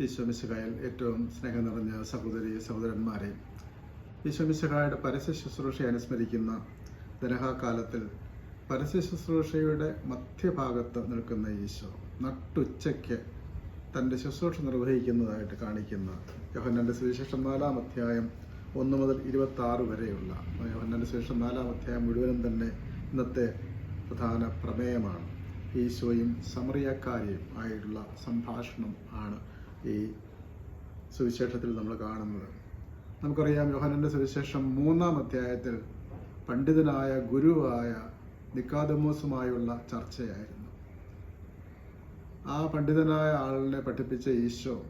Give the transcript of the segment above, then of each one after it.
ഈശോമിശിഹായിൽ ഏറ്റവും സ്നേഹം നിറഞ്ഞ സഹോദരി സഹോദരന്മാരെ ഈശോമിശിഹായുടെ പരസ്യ ശുശ്രൂഷയെ അനുസ്മരിക്കുന്ന ദനഹാകാലത്തിൽ പരസ്യ ശുശ്രൂഷയുടെ മധ്യഭാഗത്ത് നിൽക്കുന്ന ഈശോ നട്ടുച്ചയ്ക്ക് തന്റെ ശുശ്രൂഷ നിർവഹിക്കുന്നതായിട്ട് കാണിക്കുന്ന യോഹന്നന്റെ സുവിശേഷം നാലാം അധ്യായം ഒന്ന് മുതൽ ഇരുപത്തി വരെയുള്ള യോഹന്നന്റെ സുവിശേഷം നാലാം അധ്യായം മുഴുവനും തന്നെ ഇന്നത്തെ പ്രധാന പ്രമേയമാണ്. ഈശോയും സമറിയക്കാരിയും ആയിട്ടുള്ള സംഭാഷണം ആണ് ഈ സുവിശേഷത്തിൽ നമ്മൾ കാണുന്നത്. നമുക്കറിയാം യോഹനന്റെ സുവിശേഷം മൂന്നാം അധ്യായത്തിൽ പണ്ഡിതനായ ഗുരുവായ നിക്കാദമോസുമായുള്ള ചർച്ചയായിരുന്നു. ആ പണ്ഡിതനായ ആളിനെ പഠിപ്പിച്ച ഈശോ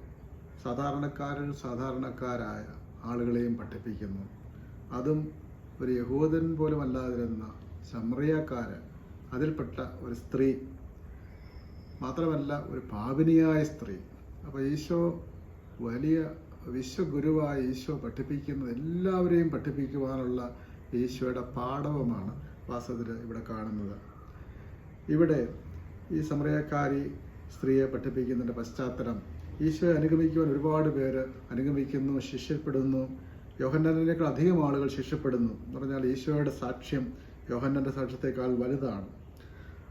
സാധാരണക്കാരൻ സാധാരണക്കാരായ ആളുകളെയും പഠിപ്പിക്കുന്നു. അതും ഒരു യഹൂദൻ പോലും അല്ലാതിരുന്ന ശമ്രിയക്കാരൻ അതിൽപ്പെട്ട ഒരു സ്ത്രീ മാത്രമല്ല ഒരു പാപിനിയായ സ്ത്രീ. അപ്പോൾ ഈശോ വലിയ വിശ്വഗുരുവായ ഈശോ പഠിപ്പിക്കുന്നത് എല്ലാവരെയും പഠിപ്പിക്കുവാനുള്ള ഈശോയുടെ പാഠവുമാണ് വാസ്തവത്തിൽ ഇവിടെ കാണുന്നത്. ഇവിടെ ഈ സമരക്കാരി സ്ത്രീയെ പഠിപ്പിക്കുന്നതിന്റെ പശ്ചാത്തലം. ഈശോയെ അനുഗമിക്കുവാൻ ഒരുപാട് പേര് അനുഗമിക്കുന്നു ശിഷ്യപ്പെടുന്നു. യോഹന്നനേക്കാൾ അധികം ആളുകൾ ശിഷ്യപ്പെടുന്നു. എന്ന് പറഞ്ഞാൽ ഈശോയുടെ സാക്ഷ്യം യോഹന്നന്റെ സാക്ഷ്യത്തെക്കാൾ വലുതാണ്.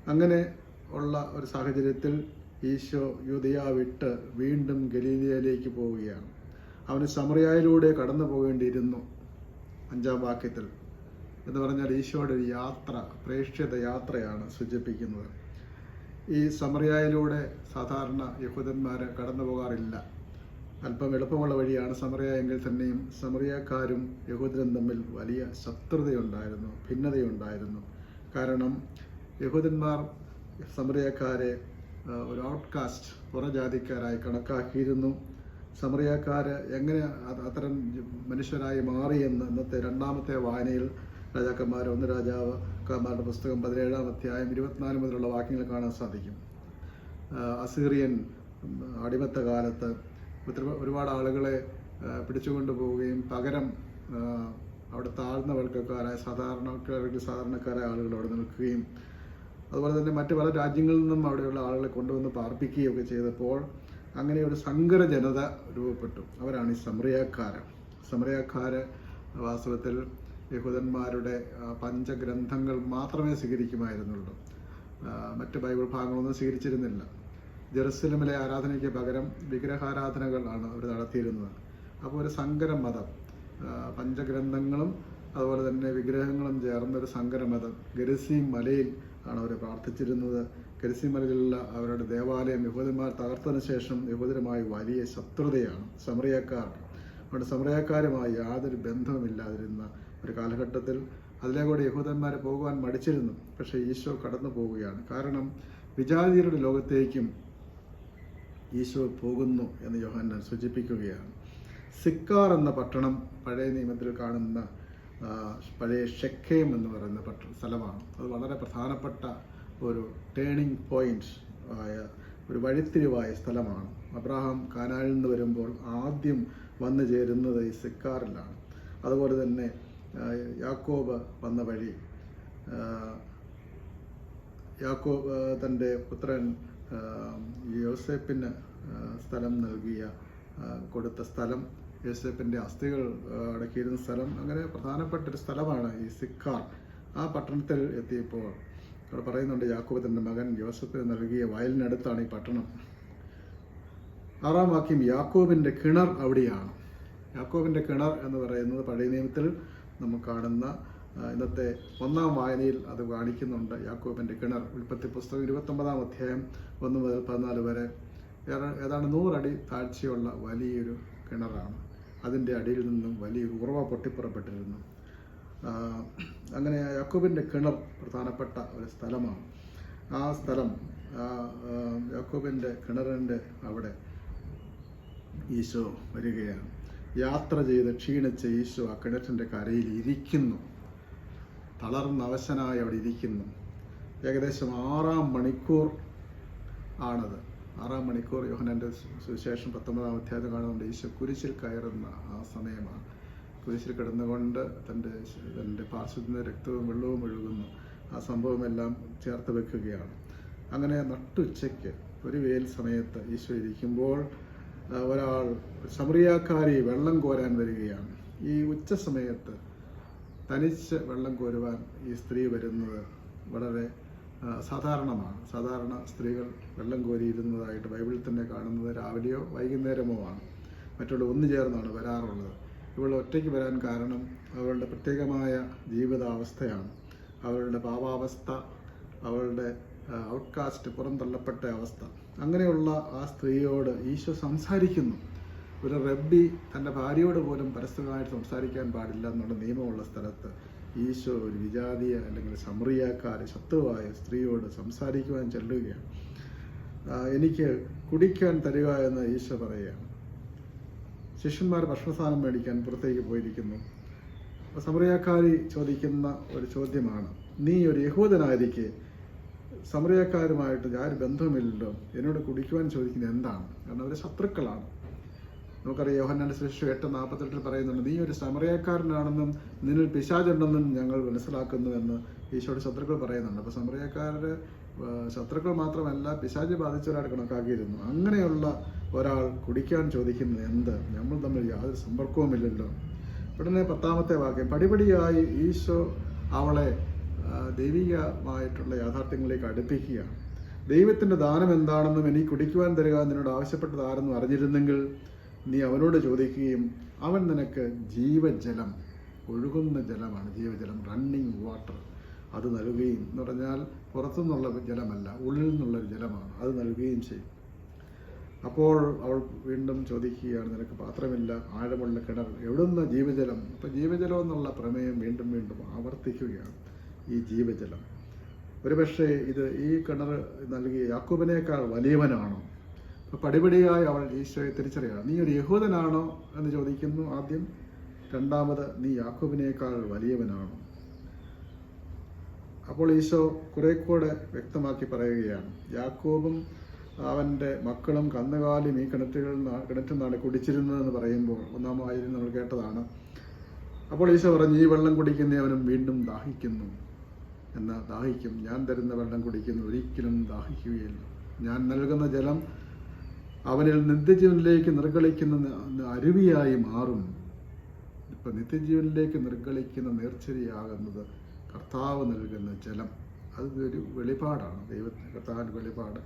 അങ്ങനെ ഉള്ള ഒരു സാഹചര്യത്തിൽ ഈശോ യുദയ വിട്ട് വീണ്ടും ഗലീലിയയിലേക്ക് പോവുകയാണ്. അവന് സമറിയായിലൂടെ കടന്നു പോകേണ്ടിയിരുന്നു അഞ്ചാം വാക്യത്തിൽ. എന്ന് പറഞ്ഞാൽ ഈശോയുടെ ഒരു യാത്ര പ്രേക്ഷിത യാത്രയാണ് സൂചിപ്പിക്കുന്നത്. ഈ സമറിയായിലൂടെ സാധാരണ യഹൂദന്മാർ കടന്നു പോകാറില്ല. അല്പം എളുപ്പമുള്ള വഴിയാണ് സമറിയ എങ്കിൽ തന്നെയും സമറിയക്കാരും യഹൂദരും തമ്മിൽ വലിയ ശത്രുതയുണ്ടായിരുന്നു ഭിന്നതയുണ്ടായിരുന്നു. കാരണം യഹൂദന്മാർ സമറിയക്കാരെ ഒരു ഔട്ട്കാസ്റ്റ് പുറജാതിക്കാരായി കണക്കാക്കിയിരുന്നു. സമറിയക്കാർ എങ്ങനെ അത് അത്തരം മനുഷ്യരായി മാറിയെന്ന് ഇന്നത്തെ രണ്ടാമത്തെ വായനയിൽ രാജാക്കന്മാർ ഒന്ന് രാജാവ് കാന്മാരുടെ പുസ്തകം പതിനേഴാം അധ്യായം ഇരുപത്തിനാല് മുതലുള്ള വാക്യങ്ങൾ കാണാൻ സാധിക്കും. അസീറിയൻ അടിമത്ത കാലത്ത് ഒരുപാട് ആളുകളെ പിടിച്ചുകൊണ്ടു പോവുകയും പകരം അവിടെ താഴ്ന്ന വർഗക്കാരായ സാധാരണക്കാർക്ക് സാധാരണക്കാരായ ആളുകൾ അവിടെ നിൽക്കുകയും അതുപോലെ തന്നെ മറ്റു പല രാജ്യങ്ങളിൽ നിന്നും അവിടെയുള്ള ആളുകളെ കൊണ്ടുവന്ന് പാർപ്പിക്കുകയൊക്കെ ചെയ്തപ്പോൾ അങ്ങനെ ഒരു സങ്കര ജനത രൂപപ്പെട്ടു. അവരാണ് ഈ സമറിയക്കാര് സമറിയക്കാര് വാസ്തവത്തിൽ യഹൂദന്മാരുടെ പഞ്ചഗ്രന്ഥങ്ങൾ മാത്രമേ സ്വീകരിക്കുമായിരുന്നുള്ളൂ. മറ്റ് ബൈബിൾ ഭാഗങ്ങളൊന്നും സ്വീകരിച്ചിരുന്നില്ല. ജെറുസലമിലെ ആരാധനയ്ക്ക് പകരം വിഗ്രഹാരാധനകളാണ് അവർ നടത്തിയിരുന്നത്. അപ്പോൾ ഒരു സങ്കര മതം പഞ്ചഗ്രന്ഥങ്ങളും അതുപോലെ തന്നെ വിഗ്രഹങ്ങളും ചേർന്ന ഒരു സങ്കര മതം ഗരസീം മലയിൽ ആണ് അവർ പ്രാർത്ഥിച്ചിരുന്നത് കരിസിമലയിലുള്ള അവരുടെ ദേവാലയം യഹൂദന്മാർ തകർത്തതിനു ശേഷം യഹൂദരുമായി വലിയ ശത്രുതയാണ് സമറിയക്കാർ അതുകൊണ്ട് സമറിയക്കാരുമായി യാതൊരു ബന്ധവുമില്ലാതിരുന്ന ഒരു കാലഘട്ടത്തിൽ അതിലേക്കൂടെ യഹൂദന്മാർ പോകുവാൻ മടിച്ചിരുന്നു. പക്ഷേ ഈശോ കടന്നു പോവുകയാണ്. കാരണം വിജാതിയരുടെ ലോകത്തേക്കും ഈശോ പോകുന്നു എന്ന് യോഹന്നാൻ സൂചിപ്പിക്കുകയാണ്. സിക്കാർ എന്ന പട്ടണം പഴയ നിയമത്തിൽ കാണുന്ന പഴയ ഷെക്കേം എന്ന് പറയുന്ന സ്ഥലമാണ്. അത് വളരെ പ്രധാനപ്പെട്ട ഒരു ടേണിംഗ് പോയിന്റ് ആയ ഒരു വഴിത്തിരിവായ സ്ഥലമാണ്. അബ്രാഹാം കാനാലിൽ നിന്ന് വരുമ്പോൾ ആദ്യം വന്നു ചേരുന്നത് ഈ സിക്കാറിലാണ്. അതുപോലെ തന്നെ യാക്കോബ് വന്ന വഴി യാക്കോബ് തന്റെ പുത്രൻ യോസേപ്പിന് സ്ഥലം നൽകിയ കൊടുത്ത സ്ഥലം യോസേപ്പിന്റെ അസ്ഥികൾ അടക്കിയിരുന്ന സ്ഥലം അങ്ങനെ പ്രധാനപ്പെട്ട ഒരു സ്ഥലമാണ് ഈ സിക്കാർ. ആ പട്ടണത്തിൽ എത്തിയപ്പോൾ അവിടെ പറയുന്നുണ്ട് യാക്കോബ് മകൻ യോസഫിന് നൽകിയ വയലിനടുത്താണ് ഈ പട്ടണം. ആറാം വാക്യം യാക്കോബിന്റെ കിണർ അവിടെയാണ്. യാക്കോബിന്റെ കിണർ എന്ന് പറയുന്നത് പഴയ നിയമത്തിൽ നമുക്ക് കാണുന്ന ഇന്നത്തെ ഒന്നാം വായനയിൽ അത് കാണിക്കുന്നുണ്ട്. യാക്കോബിന്റെ കിണർ ഉൽപ്പത്തി പുസ്തകം ഇരുപത്തൊമ്പതാം അധ്യായം ഒന്ന് മുതൽ പതിനാല് വരെ. ഏതാണ്ട് നൂറടി താഴ്ചയുള്ള വലിയൊരു കിണറാണ്. അതിന്റെ അടിയിൽ നിന്നും വലിയൊരു ഉറവ പൊട്ടിപ്പുറപ്പെട്ടിരുന്നു. അങ്ങനെ യാക്കോബിന്റെ കിണർ പ്രധാനപ്പെട്ട ഒരു സ്ഥലമാണ്. ആ സ്ഥലം യാക്കോബിന്റെ കിണറിന്റെ അവിടെ ഈശോ വരികയാണ്. യാത്ര ചെയ്ത് ക്ഷീണിച്ച ഈശോ ആ കിണറ്റിന്റെ കരയിൽ ഇരിക്കുന്നു. തളർന്ന അവശനായി അവിടെ ഇരിക്കുന്നു. ഏകദേശം ആറാം മണിക്കൂർ ആണത്. ആറാം മണിക്കൂർ യോഹനന്റെ സുവിശേഷം പത്തൊമ്പതാം അധ്യായത്തിൽ കാണുന്നുണ്ട്. ഈശോ കുരിശിൽ കയറുന്ന ആ സമയമാണ്. കുരിശിൽ കിടന്നുകൊണ്ട് തന്റെ തന്റെ പാർശ്വത്തിന് രക്തവും വെള്ളവും ഒഴുകുന്നു. ആ സംഭവമെല്ലാം ചേർത്ത് വെക്കുകയാണ്. അങ്ങനെ നട്ടുച്ചയ്ക്ക് ഒരു വെയിൽ സമയത്ത് ഈശോ ഇരിക്കുമ്പോൾ ഒരാൾ സമറിയാക്കാരി വെള്ളം കോരാൻ വരികയാണ്. ഈ ഉച്ച സമയത്ത് തനിച്ച് വെള്ളം കോരുവാൻ ഈ സ്ത്രീ വരുന്നത് വളരെ സാധാരണമാണ്. സാധാരണ സ്ത്രീകൾ വെള്ളം കോരിയിരുന്നതായിട്ട് ബൈബിളിൽ തന്നെ കാണുന്നത് രാവിലെയോ വൈകുന്നേരമോ ആണ്. മറ്റുള്ള ഒന്നു ചേർന്നാണ് വരാറുള്ളത്. ഇവൾ ഒറ്റയ്ക്ക് വരാൻ കാരണം അവളുടെ പ്രത്യേകമായ ജീവിതാവസ്ഥയാണ്. അവളുടെ പാവാവസ്ഥ അവളുടെ ഔട്ട്കാസ്റ്റ് പുറന്തള്ളപ്പെട്ട അവസ്ഥ. അങ്ങനെയുള്ള ആ സ്ത്രീയോട് ഈശോ സംസാരിക്കുന്നു. ഒരു റബ്ബി തന്റെ ഭാര്യയോട് പോലും പരസ്യമായിട്ട് സംസാരിക്കാൻ പാടില്ല എന്നുള്ള നിയമമുള്ള സ്ഥലത്ത് ഈശോ ഒരു വിജാതീയ അല്ലെങ്കിൽ സമറിയാക്കാരെ ശത്രുവായ സ്ത്രീയോട് സംസാരിക്കുവാൻ ചെല്ലുകയാണ്. എനിക്ക് കുടിക്കാൻ തരിക എന്ന് ഈശോ പറയുകയാണ്. ശിഷ്യന്മാർ ഭക്ഷണസാധനം മേടിക്കാൻ പുറത്തേക്ക് പോയിരിക്കുന്നു. സമറിയാക്കാരി ചോദിക്കുന്ന ഒരു ചോദ്യമാണ് നീ ഒരു യഹൂദനായിരിക്കെ സമറിയാക്കാരുമായിട്ട് ആരും ബന്ധവുമില്ലല്ലോ? എന്നോട് കുടിക്കുവാൻ ചോദിക്കുന്നത് എന്താണ്? കാരണം അവർ ശത്രുക്കളാണ്. നമുക്കറിയാം യോഹന്നാന്റെ ശിശു എട്ട് നാൽപ്പത്തെട്ടിൽ പറയുന്നുണ്ട് നീ ഒരു സമറിയക്കാരനാണെന്നും നിന്നിൽ പിശാചുണ്ടെന്നും ഞങ്ങൾ മനസ്സിലാക്കുന്നു എന്ന് ഈശോയുടെ ശത്രുക്കൾ പറയുന്നുണ്ട്. അപ്പോൾ സമറിയക്കാരുടെ ശത്രുക്കൾ മാത്രമല്ല പിശാചി ബാധിച്ചവരായിട്ട് കണക്കാക്കിയിരുന്നു. അങ്ങനെയുള്ള ഒരാൾ കുടിക്കാൻ ചോദിക്കുന്നത് എന്ത്? നമ്മൾ തമ്മിൽ യാതൊരു സമ്പർക്കവുമില്ലല്ലോ. ഉടനെ പത്താമത്തെ വാക്യം പടിപടിയായി ഈശോ അവളെ ദൈവികമായിട്ടുള്ള യാഥാർത്ഥ്യങ്ങളിലേക്ക് അടുപ്പിക്കുകയാണ്. ദൈവത്തിന്റെ ദാനം എന്താണെന്നും എനിക്ക് കുടിക്കുവാൻ തരിക എന്നോട് ആവശ്യപ്പെട്ടത് ആരെന്നും അറിഞ്ഞിരുന്നെങ്കിൽ നീ അവനോട് ചോദിക്കുകയും അവൻ നിനക്ക് ജീവജലം ഒഴുകുന്ന ജലമാണ് ജീവജലം റണ്ണിങ് വാട്ടർ അത് നൽകുകയും എന്ന് പറഞ്ഞാൽ പുറത്തുനിന്നുള്ള ജലമല്ല ഉള്ളിൽ നിന്നുള്ള ജലമാണ്. അത് നൽകുകയും ചെയ്യും. അപ്പോൾ അവൾ വീണ്ടും ചോദിക്കുകയാണ് നിനക്ക് പാത്രമില്ല ആഴമുള്ള കിണർ എവിടുന്ന ജീവജലം? അപ്പോൾ ജീവജലം എന്നുള്ള പ്രമേയം വീണ്ടും വീണ്ടും ആവർത്തിക്കുകയാണ്. ഈ ജീവജലം. ഒരുപക്ഷെ ഇത് ഈ കിണർ നൽകിയ യാക്കൂബിനേക്കാൾ വലിയവനാണോ? പടിപടിയായി അവൾ ഈശോയെ തിരിച്ചറിയണം. നീ ഒരു യഹൂദനാണോ? എന്ന് ചോദിക്കുന്നു ആദ്യം. രണ്ടാമത് നീ യാക്കോബിനേക്കാൾ വലിയവനാണോ? അപ്പോൾ ഈശോ കുറെ കൂടെ വ്യക്തമാക്കി പറയുകയാണ്. യാക്കോബും അവന്റെ മക്കളും കന്നുകാലിയും ഈ കിണറ്റുകളിൽ നിന്നാ- കിണറ്റിൽ നിന്നാണ് കുടിച്ചിരുന്നതെന്ന് പറയുമ്പോൾ ഒന്നാമതായി നമ്മൾ കേട്ടതാണ്. അപ്പോൾ ഈശോ പറഞ്ഞു ഈ വെള്ളം കുടിക്കുന്നവനും വീണ്ടും ദാഹിക്കുന്നു. എന്നാൽ ദാഹിക്കും. ഞാൻ തരുന്ന വെള്ളം കുടിക്കുന്ന. ഒരിക്കലും ദാഹിക്കുകയില്ല. ഞാൻ നൽകുന്ന ജലം അവനിൽ നിത്യജീവനിലേക്ക് നിർഗളിക്കുന്ന അരുവിയായി മാറും. ഇപ്പം നിത്യജീവനിലേക്ക് നിർഗളിക്കുന്ന നേർച്ചരിയാകുന്നത് കർത്താവ് നൽകുന്ന ജലം. അത് ഒരു വെളിപാടാണ്. ദൈവത്തിന് കർത്താവിന്റെ വെളിപാട്.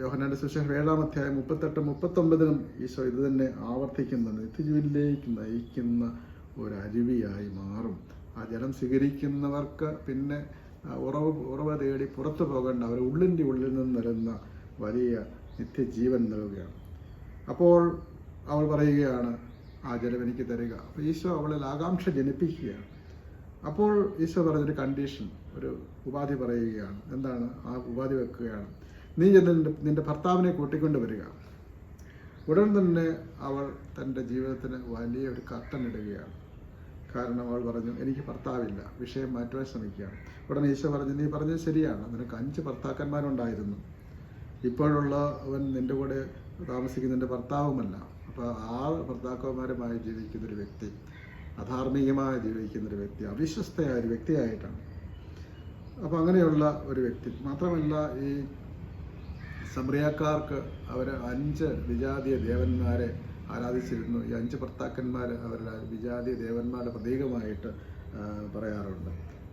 യോഹനാന്റെ സുശേഷം ഏഴാം അധ്യായം മുപ്പത്തെട്ട് മുപ്പത്തൊമ്പതിനും ഈശോ ഇത് തന്നെ ആവർത്തിക്കുന്ന നിത്യജീവനിലേക്ക് നയിക്കുന്ന ഒരു അരുവിയായി മാറും. ആ ജലം സ്വീകരിക്കുന്നവർക്ക് പിന്നെ ഉറവ് ഉറവ തേടി പുറത്തു പോകേണ്ട അവർ ഉള്ളിന്റെ ഉള്ളിൽ നിന്ന് വരുന്ന വലിയ നിത്യജീവൻ നൽകുകയാണ്. അപ്പോൾ അവൾ പറയുകയാണ് ആ ജലം എനിക്ക് തരിക. അപ്പോൾ ഈശോ അവളിൽ ആകാംക്ഷ ജനിപ്പിക്കുകയാണ്. അപ്പോൾ ഈശോ പറഞ്ഞൊരു കണ്ടീഷൻ ഒരു ഉപാധി പറയുകയാണ്. എന്താണ്? ആ ഉപാധി വെക്കുകയാണ്. നീ ചെന്ന് നിന്റെ ഭർത്താവിനെ കൂട്ടിക്കൊണ്ട് വരിക. ഉടൻ തന്നെ അവൾ തന്റെ ജീവിതത്തിന് വലിയ ഒരു കർട്ടൻ ഇടുകയാണ്. കാരണം അവൾ പറഞ്ഞു എനിക്ക് ഭർത്താവില്ല വിഷയം മാറ്റുവാൻ ശ്രമിക്കുകയാണ്. ഉടനെ ഈശോ പറഞ്ഞു നീ പറഞ്ഞത് ശരിയാണ്. നിനക്ക് അഞ്ച് ഭർത്താക്കന്മാരുണ്ടായിരുന്നു. ഇപ്പോഴുള്ള അവൻ നിന്റെ കൂടെ താമസിക്കുന്നതിന്റെ ഭർത്താവുമല്ല. അപ്പോൾ ആ ഭർത്താക്കന്മാരുമായി ജീവിക്കുന്ന ഒരു വ്യക്തി അധാർമികമായി ജീവിക്കുന്ന ഒരു വ്യക്തി അവിശ്വസ്തയായ ഒരു വ്യക്തിയായിട്ടാണ്. അപ്പോൾ അങ്ങനെയുള്ള ഒരു വ്യക്തി. മാത്രമല്ല ഈ സമ്രിയാക്കാർക്ക് അവർ അഞ്ച് വിജാതീയ ദേവന്മാരെ ആരാധിച്ചിരുന്നു. ഈ അഞ്ച് ഭർത്താക്കന്മാർ അവരുടെ വിജാതീയ ദേവന്മാരുടെ പ്രതീകമായിട്ട് പറയാറുണ്ട്.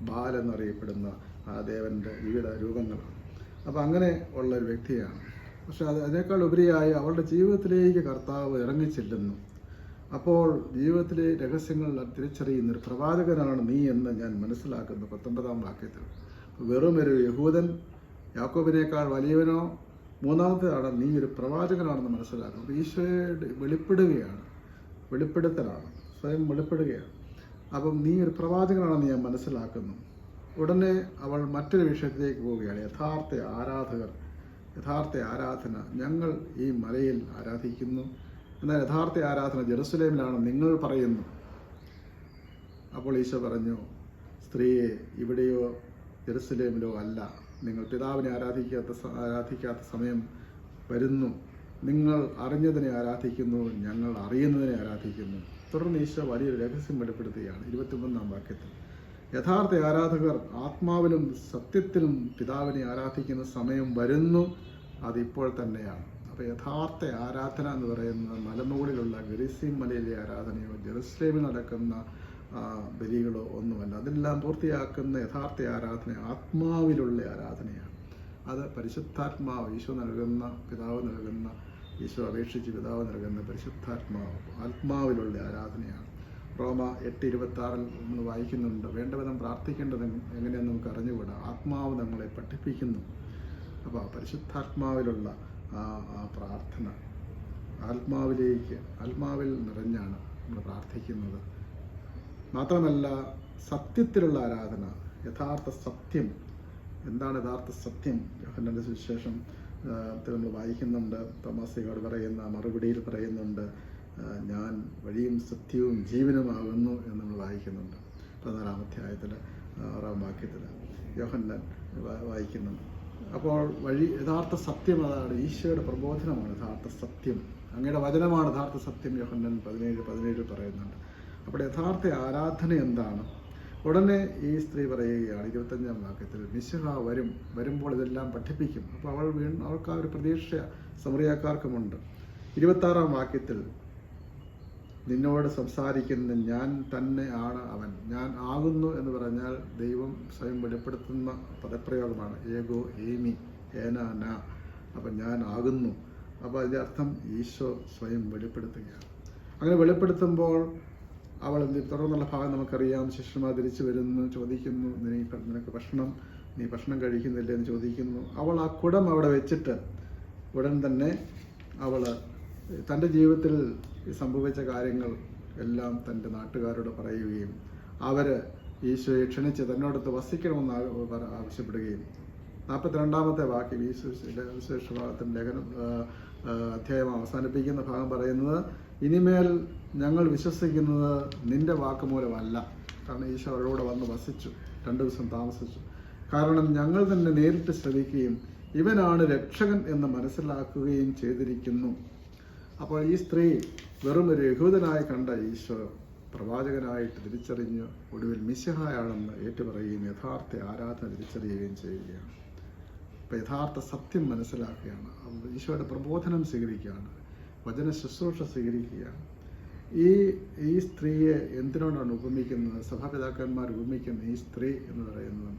ബാൽ എന്നറിയപ്പെടുന്ന ആ ദേവന്റെ വിവിധ രൂപങ്ങളാണ്. അപ്പോൾ അങ്ങനെ ഉള്ള ഒരു വ്യക്തിയാണ്. പക്ഷെ അത് അതിനേക്കാൾ ഉപരിയായി അവളുടെ ജീവിതത്തിലേക്ക് കർത്താവ് ഇറങ്ങിച്ചെല്ലുന്നു. അപ്പോൾ ജീവിതത്തിലെ രഹസ്യങ്ങൾ തിരിച്ചറിയുന്ന ഒരു പ്രവാചകനാണ് നീ എന്ന് ഞാൻ മനസ്സിലാക്കുന്നു പത്തൊമ്പതാം വാക്യത്തിൽ. വെറും ഒരു യഹൂദൻ യാക്കോബിനേക്കാൾ വലിയവനോ മൂന്നാമത്തെ മൂന്നാമത്തേതാണ് നീ ഒരു പ്രവാചകനാണെന്ന് മനസ്സിലാക്കുന്നു. ഈശോയുടെ വെളിപ്പെടുകയാണ് വെളിപ്പെടുത്തലാണ് സ്വയം വെളിപ്പെടുകയാണ്. അപ്പം നീ ഒരു പ്രവാചകനാണെന്ന് ഞാൻ മനസ്സിലാക്കുന്നു. ഉടനെ അവൾ മറ്റൊരു വിഷയത്തിലേക്ക് പോവുകയാണ്. യഥാർത്ഥ ആരാധകർ യഥാർത്ഥ ആരാധന ഞങ്ങൾ ഈ മലയിൽ ആരാധിക്കുന്നു. എന്നാൽ യഥാർത്ഥ ആരാധന ജെറുസലേമിലാണ് നിങ്ങൾ പറയുന്നു. അപ്പോൾ ഈശോ പറഞ്ഞു സ്ത്രീയെ ഇവിടെയോ ജെറുസലേമിലോ അല്ല. നിങ്ങൾ പിതാവിനെ ആരാധിക്കാത്ത ആരാധിക്കാത്ത സമയം വരുന്നു. നിങ്ങൾ അറിഞ്ഞതിനെ ആരാധിക്കുന്നു ഞങ്ങൾ അറിയുന്നതിനെ ആരാധിക്കുന്നു. തുടർന്ന് ഈശോ വലിയൊരു രഹസ്യം വെളിപ്പെടുത്തുകയാണ്. ഇരുപത്തിമൂന്നാം വാക്യത്തിൽ. യഥാർത്ഥ ആരാധകർ ആത്മാവിലും സത്യത്തിലും പിതാവിനെ ആരാധിക്കുന്ന സമയം വരുന്നു. അതിപ്പോൾ തന്നെയാണ്. അപ്പോൾ യഥാർത്ഥ ആരാധന എന്ന് പറയുന്നത് മലമുകളിലുള്ള ഗരിസീം മലയിലെ ആരാധനയോ ജെറുസലേമിൽ നടക്കുന്ന ബലികളോ ഒന്നുമല്ല. അതെല്ലാം പൂർത്തിയാക്കുന്ന യഥാർത്ഥ ആരാധന ആത്മാവിലുള്ള ആരാധനയാണ്. അത് പരിശുദ്ധാത്മാവ് ഈശോ നൽകുന്ന പിതാവ് നൽകുന്ന ഈശോ അപേക്ഷിച്ച് പിതാവ് നൽകുന്ന പരിശുദ്ധാത്മാവ് ആത്മാവിലുള്ള ആരാധനയാണ്. റോമ എട്ട് ഇരുപത്തി ആറിൽ നമ്മൾ വായിക്കുന്നുണ്ട്. വേണ്ട വിധം പ്രാർത്ഥിക്കേണ്ടത് എങ്ങനെയെന്ന് നമുക്ക് അറിഞ്ഞുകൂടാ. ആത്മാവ് നമ്മളെ പഠിപ്പിക്കുന്നു. അപ്പോൾ പരിശുദ്ധാത്മാവിലുള്ള ആ പ്രാർത്ഥന ആത്മാവിലേക്ക് ആത്മാവിൽ നിറഞ്ഞാണ് നമ്മൾ പ്രാർത്ഥിക്കുന്നത്. മാത്രമല്ല സത്യത്തിലുള്ള ആരാധന യഥാർത്ഥ സത്യം. എന്താണ് യഥാർത്ഥ സത്യം? യോഹന്നാന്റെ സുവിശേഷം നമ്മൾ വായിക്കുന്നുണ്ട്. തോമസിനോട് പറയുന്ന മറുപടിയിൽ പറയുന്നുണ്ട്. ഞാൻ വഴിയും സത്യവും ജീവനുമാകുന്നു എന്ന് നമ്മൾ വായിക്കുന്നുണ്ട്. പതിനാറാം അധ്യായത്തിൽ ആറാം വാക്യത്തിൽ യോഹന്നാൻ വായിക്കുന്നുണ്ട്. അപ്പോൾ വഴി യഥാർത്ഥ സത്യം അതാണ്. ഈശോയുടെ പ്രബോധനമാണ് യഥാർത്ഥ സത്യം. അങ്ങയുടെ വചനമാണ് യഥാർത്ഥ സത്യം. യോഹന്നൻ പതിനേഴ് പതിനേഴ് പറയുന്നുണ്ട്. അപ്പോൾ യഥാർത്ഥ ആരാധന എന്താണ്? ഉടനെ ഈ സ്ത്രീ പറയുകയാണ് ഇരുപത്തഞ്ചാം വാക്യത്തിൽ മിശിഹ വരും വരുമ്പോൾ ഇതെല്ലാം പഠിപ്പിക്കും. അപ്പോൾ അവൾ വീണ്ടും അവൾക്ക് ആ ഒരു പ്രതീക്ഷ സമറിയാക്കാർക്കുമുണ്ട്. ഇരുപത്താറാം വാക്യത്തിൽ നിന്നോട് സംസാരിക്കുന്ന ഞാൻ തന്നെ ആണ് അവൻ. ഞാൻ ആകുന്നു എന്ന് പറഞ്ഞാൽ ദൈവം സ്വയം വെളിപ്പെടുത്തുന്ന പദപ്രയോഗമാണ്. ഏകോ ഏമി ഏന ന. അപ്പം ഞാൻ ആകുന്നു. അപ്പോൾ അതിന്റെ അർത്ഥം ഈശോ സ്വയം വെളിപ്പെടുത്തുകയാണ്. അങ്ങനെ വെളിപ്പെടുത്തുമ്പോൾ അവൾ എന്ത്? തുടർന്നുള്ള ഭാഗം നമുക്കറിയാം. ശിഷ്യന്മാർ തിരിച്ചു വരുന്നു ചോദിക്കുന്നു നിനക്ക് നിനക്ക് ഭക്ഷണം? നീ ഭക്ഷണം കഴിക്കുന്നില്ല? എന്ന് ചോദിക്കുന്നു. അവൾ ആ കുടം അവിടെ വെച്ചിട്ട് ഉടൻ തന്നെ അവൾ തന്റെ ജീവിതത്തിൽ സംഭവിച്ച കാര്യങ്ങൾ എല്ലാം തന്റെ നാട്ടുകാരോട് പറയുകയും അവർ ഈശോയെ ക്ഷണിച്ച് തന്നോടത്ത് വസിക്കണമെന്ന് ആവശ്യപ്പെടുകയും. നാൽപ്പത്തിരണ്ടാമത്തെ വാക്യം ഈ വിശേഷ ഭാഗത്തിന്റെ ലേഖനം അധ്യായം അവസാനിപ്പിക്കുന്ന ഭാഗം പറയുന്നത് ഇനിമേൽ ഞങ്ങൾ വിശ്വസിക്കുന്നത് നിന്റെ വാക്ക് മൂലമല്ല കാരണം ഈശോ അവരോട് വന്ന് വസിച്ചു രണ്ടു ദിവസം താമസിച്ചു. കാരണം ഞങ്ങൾ തന്നെ നേരിട്ട് ശ്രമിക്കുകയും ഇവനാണ് രക്ഷകൻ എന്ന് മനസ്സിലാക്കുകയും ചെയ്തിരിക്കുന്നു. അപ്പോൾ ഈ സ്ത്രീ വെറും ഒരു യഹൂദനായി കണ്ട ഈശോ പ്രവാചകനായിട്ട് തിരിച്ചറിഞ്ഞ് ഒടുവിൽ മിശിഹായാണെന്ന് ഏറ്റുപറയുകയും യഥാർത്ഥ ആരാധന തിരിച്ചറിയുകയും ചെയ്യുകയാണ്. അപ്പോൾ യഥാർത്ഥ സത്യം മനസ്സിലാക്കുകയാണ്. ഈശോയുടെ പ്രബോധനം സ്വീകരിക്കുകയാണ്. വചന ശുശ്രൂഷ സ്വീകരിക്കുകയാണ്. ഈ ഈ സ്ത്രീയെ എന്തിനോടാണ് ഉപമിക്കുന്നത്? സഭാപിതാക്കന്മാർ ഉപമിക്കുന്ന ഈ സ്ത്രീ എന്ന് പറയുന്നത്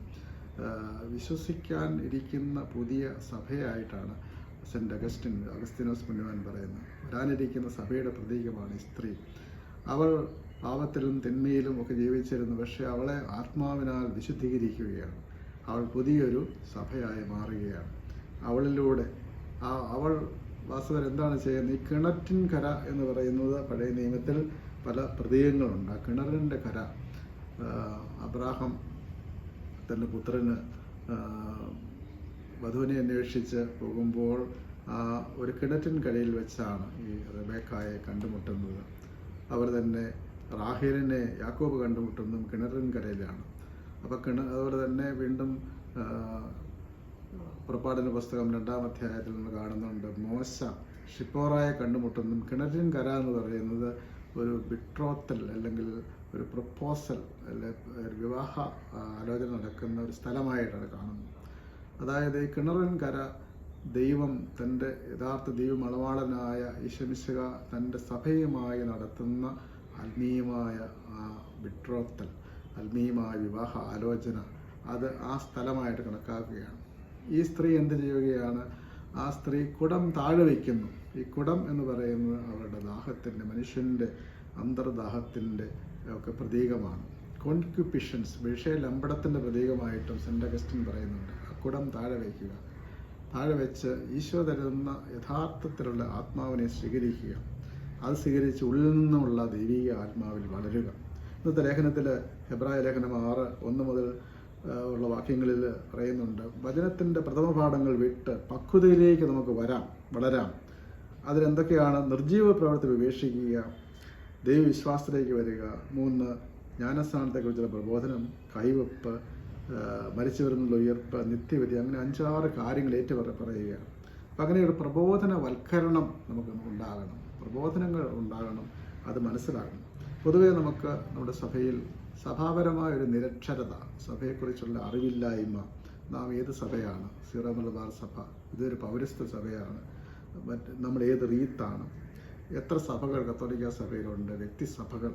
വിശ്വസിക്കാൻ ഇരിക്കുന്ന പുതിയ സഭയായിട്ടാണ്. സെന്റ് അഗസ്റ്റിൻ അഗസ്റ്റിനോസ് പുണ്യവാൻ പറയുന്നു വരാനിരിക്കുന്ന സഭയുടെ പ്രതീകമാണ് സ്ത്രീ. അവൾ പാപത്തിലും തിന്മയിലും ഒക്കെ ജീവിച്ചിരുന്നു പക്ഷേ അവളെ ആത്മാവിനാൽ വിശുദ്ധീകരിക്കുകയാണ്. അവൾ പുതിയൊരു സഭയായി മാറുകയാണ്. അവളിലൂടെ ആ അവൾ വാസ്തവർ എന്താണ് ചെയ്യുന്നത്? ഈ കിണറ്റിൻ കര എന്ന് പറയുന്നത് പഴയ നിയമത്തിൽ പല പ്രതീകങ്ങളുണ്ട്. ആ കിണറിന്റെ കര അബ്രാഹം തന്റെ പുത്രന് വധുവിനെ അന്വേഷിച്ച് പോകുമ്പോൾ ഒരു കിണറ്റിൻ കരയിൽ വെച്ചാണ് ഈ റബേക്കായെ കണ്ടുമുട്ടുന്നത്. അവർ തന്നെ റാഹേലിനെ യാക്കോബ് കണ്ടുമുട്ടുന്നതും കിണറിൻ കരയിലാണ്. അപ്പോൾ കിണ അതുപോലെ തന്നെ വീണ്ടും പുറപ്പാടിന് പുസ്തകം രണ്ടാം അധ്യായത്തിൽ നമ്മൾ കാണുന്നുണ്ട്. മോശ ഷിപ്പോറായെ കണ്ടുമുട്ടുന്നതും കിണറ്റിൻ കര എന്ന് പറയുന്നത് ഒരു ബിട്രോത്തൽ അല്ലെങ്കിൽ ഒരു പ്രപ്പോസൽ അല്ലെ വിവാഹ ആലോചന നടക്കുന്ന ഒരു സ്ഥലമായിട്ടാണ് കാണുന്നത്. അതായത് ഈ കിണറിൻ കര ദൈവം തന്റെ യഥാർത്ഥ ദൈവമളവാളനായ ഈശ്വമിശക തന്റെ സഭയുമായി നടത്തുന്ന ആത്മീയമായ ആ വിട്രോത്തൽ ആത്മീയമായ വിവാഹ ആലോചന അത് ആ സ്ഥലമായിട്ട് കണക്കാക്കുകയാണ്. ഈ സ്ത്രീ എന്ത് ചെയ്യുകയാണ്? ആ സ്ത്രീ കുടം താഴെ വയ്ക്കുന്നു. ഈ കുടം എന്ന് പറയുന്നത് അവരുടെ ദാഹത്തിന്റെ മനുഷ്യന്റെ അന്തർദാഹത്തിന്റെ ഒക്കെ പ്രതീകമാണ്. കോൺക്യുപ്പിഷൻസ് വിഷയലമ്പടത്തിന്റെ പ്രതീകമായിട്ടും സെന്റ് അഗസ്റ്റിൻ പറയുന്നുണ്ട്. അക്കുടം താഴെ വയ്ക്കുക. താഴെ വെച്ച് ഈശോ തരുന്ന യഥാർത്ഥത്തിലുള്ള ആത്മാവിനെ സ്വീകരിക്കുക. അത് സ്വീകരിച്ച് ഉള്ളിൽ നിന്നുമുള്ള ദൈവിക ആത്മാവിൽ വളരുക. ഇന്നത്തെ ലേഖനത്തിൽ ഹെബ്രായ ലേഖനം ആറ് ഒന്ന് മുതൽ ഉള്ള വാക്യങ്ങളിൽ പറയുന്നുണ്ട് വചനത്തിന്റെ പ്രഥമ പാഠങ്ങൾ വിട്ട് പക്വതയിലേക്ക് നമുക്ക് വരാം വളരാം. അതിലെന്തൊക്കെയാണ് നിർജീവ പ്രവർത്തി ഉപേക്ഷിക്കുക ദൈവവിശ്വാസത്തിലേക്ക് വരിക മൂന്ന് ജ്ഞാനസ്ഥാനത്തെക്കുറിച്ചുള്ള പ്രബോധനം കൈവെപ്പ് മരിച്ചു വരുന്നുള്ള ഉയർപ്പ് നിത്യവിധി അങ്ങനെ അഞ്ചാറ് കാര്യങ്ങൾ ഏറ്റു പറയുകയാണ്. അപ്പം അങ്ങനെ ഒരു പ്രബോധനവൽക്കരണം നമുക്ക് ഉണ്ടാകണം പ്രബോധനങ്ങൾ ഉണ്ടാകണം അത് മനസ്സിലാകണം. പൊതുവേ നമുക്ക് നമ്മുടെ സഭയിൽ സഭാപരമായ ഒരു നിരക്ഷരത സഭയെക്കുറിച്ചുള്ള അറിവില്ലായ്മ നാം ഏത് സഭയാണ്? സീറോ മലബാർ സഭ ഇതൊരു പൗരസ്ത്യ സഭയാണ്. മറ്റ് നമ്മൾ ഏത് റീത്താണ്? എത്ര സഭകൾ കത്തോലിക്ക സഭയിലുണ്ട് വ്യക്തിസഭകൾ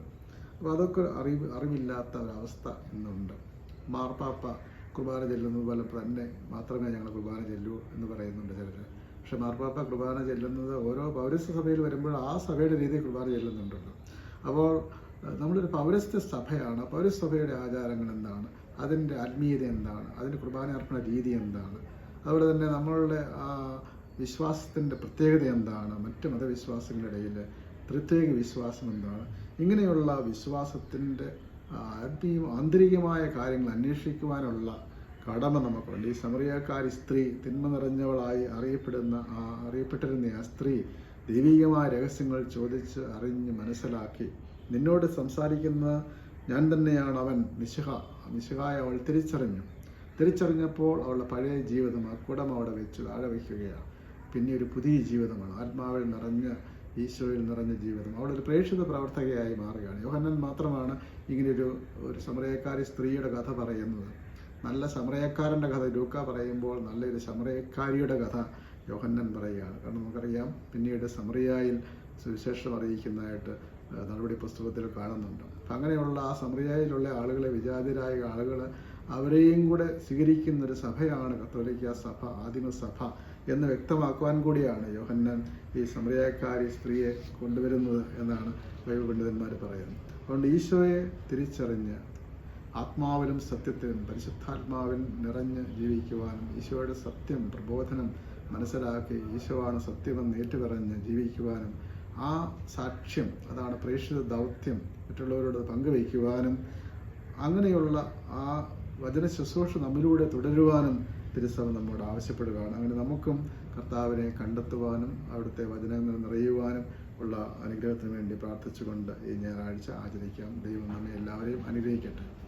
അപ്പോൾ അതൊക്കെ അറിവ് അറിവില്ലാത്ത ഒരവസ്ഥ ഇന്നുണ്ട്. മാർപ്പാപ്പ കുർബാന ചെല്ലുന്നത് പോലെ തന്നെ മാത്രമേ ഞങ്ങൾ കുർബാന ചെല്ലൂ എന്ന് പറയുന്നുണ്ട് ചിലർ പക്ഷെ മാർപ്പാപ്പ കുർബാന ചെല്ലുന്നത് ഓരോ പൗരസ്ത്യ സഭയിൽ വരുമ്പോൾ ആ സഭയുടെ രീതിയിൽ കുർബാന ചെല്ലുന്നുണ്ടല്ലോ. അപ്പോൾ നമ്മളൊരു പൗരസ്ത്യ സഭയാണ്. പൗരസ്ത്യ സഭയുടെ ആചാരങ്ങൾ എന്താണ്? അതിന്റെ ആത്മീയത എന്താണ്? അതിന്റെ കുർബാന അർപ്പണ രീതി എന്താണ്? അതുപോലെ തന്നെ നമ്മളുടെ ആ വിശ്വാസത്തിന്റെ പ്രത്യേകത എന്താണ്? മറ്റ് മതവിശ്വാസങ്ങളുടെ ഇടയിൽ പ്രത്യേക വിശ്വാസം എന്താണ് ഇങ്ങനെയുള്ള വിശ്വാസത്തിന്റെ ആത്മീയ ആന്തരികമായ കാര്യങ്ങൾ അന്വേഷിക്കുവാനുള്ള കടമ നമുക്കുണ്ട്. ഈ സമറിയക്കാരി സ്ത്രീ തിന്മ നിറഞ്ഞവളായി അറിയപ്പെടുന്ന ആ അറിയപ്പെട്ടിരുന്ന ആ സ്ത്രീ ദൈവികമായ രഹസ്യങ്ങൾ ചോദിച്ച് അറിഞ്ഞ് മനസ്സിലാക്കി നിന്നോട് സംസാരിക്കുന്ന ഞാൻ തന്നെയാണ് അവൻ നിശിഹ നിശിഹായ അവൾ തിരിച്ചറിഞ്ഞു. തിരിച്ചറിഞ്ഞപ്പോൾ അവളുടെ പഴയ ജീവിതം ആ കുടം അവിടെ വെച്ച് താഴെ വയ്ക്കുകയാണ് പിന്നെ ഒരു പുതിയ ജീവിതമാണ്. ആത്മാവിൽ നിറഞ്ഞ ഈശോയിൽ നിറഞ്ഞ ജീവിതം. അവിടെ ഒരു പ്രേക്ഷിത പ്രവർത്തകയായി മാറുകയാണ്. യോഹന്നൻ മാത്രമാണ് ഇങ്ങനെയൊരു ഒരു സമരയക്കാരി സ്ത്രീയുടെ കഥ പറയുന്നത്. നല്ല സമരയക്കാരന്റെ കഥ ലൂക്ക പറയുമ്പോൾ നല്ലൊരു സമരയക്കാരിയുടെ കഥ യോഹന്നൻ പറയുകയാണ്. കാരണം നമുക്കറിയാം പിന്നീട് സമറിയായിൽ സുവിശേഷം അറിയിക്കുന്നതായിട്ട് നടപടി പുസ്തകത്തിൽ കാണുന്നുണ്ട്. അങ്ങനെയുള്ള ആ സമറിയായിലുള്ള ആളുകളെ വിജാതിരായ ആളുകൾ അവരെയും കൂടെ സ്വീകരിക്കുന്ന ഒരു സഭയാണ് കത്തോലിക്ക സഭ ആദിമസഭ എന്ന് വ്യക്തമാക്കുവാൻ കൂടിയാണ് യോഹന്നാൻ ഈ സമറിയാക്കാരി സ്ത്രീയെ കൊണ്ടുവരുന്നത് എന്നാണ് ബൈബിൾ പണ്ഡിതന്മാർ പറയുന്നത്. അതുകൊണ്ട് ഈശോയെ തിരിച്ചറിഞ്ഞ് ആത്മാവിലും സത്യത്തിലും പരിശുദ്ധാത്മാവിൽ നിറഞ്ഞ് ജീവിക്കുവാനും ഈശോയുടെ സത്യം പ്രബോധനം മനസ്സിലാക്കി ഈശോയാണ് സത്യമെന്ന് ഏറ്റുപറഞ്ഞ് ജീവിക്കുവാനും ആ സാക്ഷ്യം അതാണ് പ്രേക്ഷിത ദൗത്യം മറ്റുള്ളവരോട് പങ്കുവയ്ക്കുവാനും അങ്ങനെയുള്ള ആ വചന ശുശ്രൂഷ നമ്മിലൂടെ തുടരുവാനും തിരുസഭ നമ്മോട് ആവശ്യപ്പെടുകയാണ്. അങ്ങനെ നമുക്കും കർത്താവിനെ കണ്ടെത്തുവാനും അവിടുത്തെ വചനങ്ങൾ നിറയുവാനും ഉള്ള അനുഗ്രഹത്തിന് വേണ്ടി പ്രാർത്ഥിച്ചുകൊണ്ട് ഈ ഞായറാഴ്ച ആചരിക്കാം. ദൈവം നമ്മെ എല്ലാവരെയും അനുഗ്രഹിക്കട്ടെ.